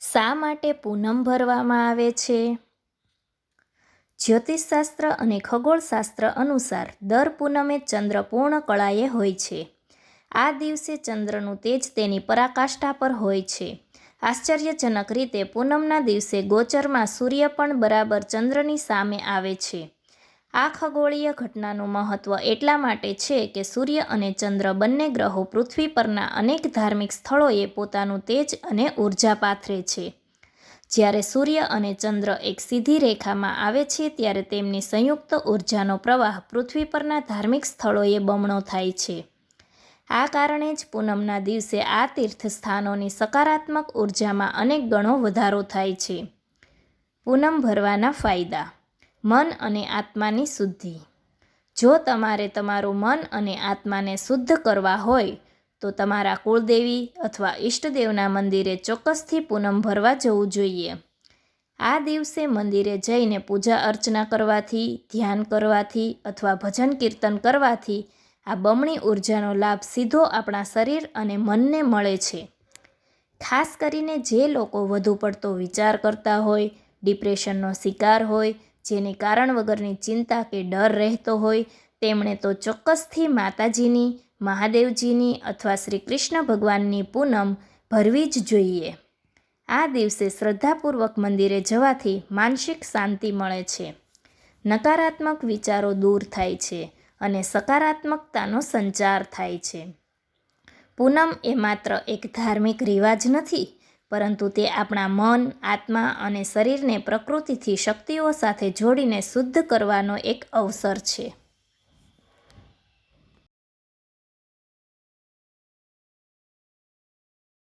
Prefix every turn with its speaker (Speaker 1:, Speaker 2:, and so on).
Speaker 1: શા માટે પૂનમ ભરવામાં આવે છે? જ્યોતિષશાસ્ત્ર અને ખગોળશાસ્ત્ર અનુસાર દર પૂનમે ચંદ્ર પૂર્ણ કળાએ હોય છે. આ દિવસે ચંદ્રનું તેજ તેની પરાકાષ્ઠા પર હોય છે. આશ્ચર્યજનક રીતે પૂનમના દિવસે ગોચરમાં સૂર્ય પણ બરાબર ચંદ્રની સામે આવે છે. આ ખગોળીય ઘટનાનું મહત્ત્વ એટલા માટે છે કે સૂર્ય અને ચંદ્ર બંને ગ્રહો પૃથ્વી પરના અનેક ધાર્મિક સ્થળોએ પોતાનું તેજ અને ઊર્જા પાથરે છે. જ્યારે સૂર્ય અને ચંદ્ર એક સીધી રેખામાં આવે છે, ત્યારે તેમની સંયુક્ત ઉર્જાનો પ્રવાહ પૃથ્વી પરના ધાર્મિક સ્થળોએ બમણો થાય છે. આ કારણે જ પૂનમના દિવસે આ તીર્થ સ્થાનોની સકારાત્મક ઉર્જામાં અનેક ગણો વધારો થાય છે. પૂનમ ભરવાના ફાયદા મન અને આત્માની શુદ્ધિ. જો તમારે તમારું મન અને આત્માને શુદ્ધ કરવા હોય, તો તમારા કુળદેવી અથવા ઈષ્ટદેવના મંદિરે ચોક્કસથી પૂનમ ભરવા જવું જોઈએ. આ દિવસે મંદિરે જઈને પૂજા અર્ચના કરવાથી, ધ્યાન કરવાથી અથવા ભજન કીર્તન કરવાથી આ બમણી ઉર્જાનો લાભ સીધો આપણા શરીર અને મનને મળે છે. ખાસ કરીને જે લોકો વધુ પડતો વિચાર કરતા હોય, ડિપ્રેશનનો શિકાર હોય જેને કારણ વગરની ચિંતા કે ડર રહેતો હોય, તેમણે તો ચોક્કસથી માતાજીની, મહાદેવજીની અથવા શ્રી કૃષ્ણ ભગવાનની પૂનમ ભરવી જ જોઈએ. આ દિવસે શ્રદ્ધાપૂર્વક મંદિરે જવાથી માનસિક શાંતિ મળે છે. નકારાત્મક વિચારો દૂર થાય છે અને સકારાત્મકતાનો સંચાર થાય છે. પૂનમ એ માત્ર એક ધાર્મિક રિવાજ નથી પરંતુ તે આપણા મન, આત્મા અને શરીરને પ્રકૃતિથી શક્તિઓ સાથે જોડીને શુદ્ધ કરવાનો એક અવસર છે.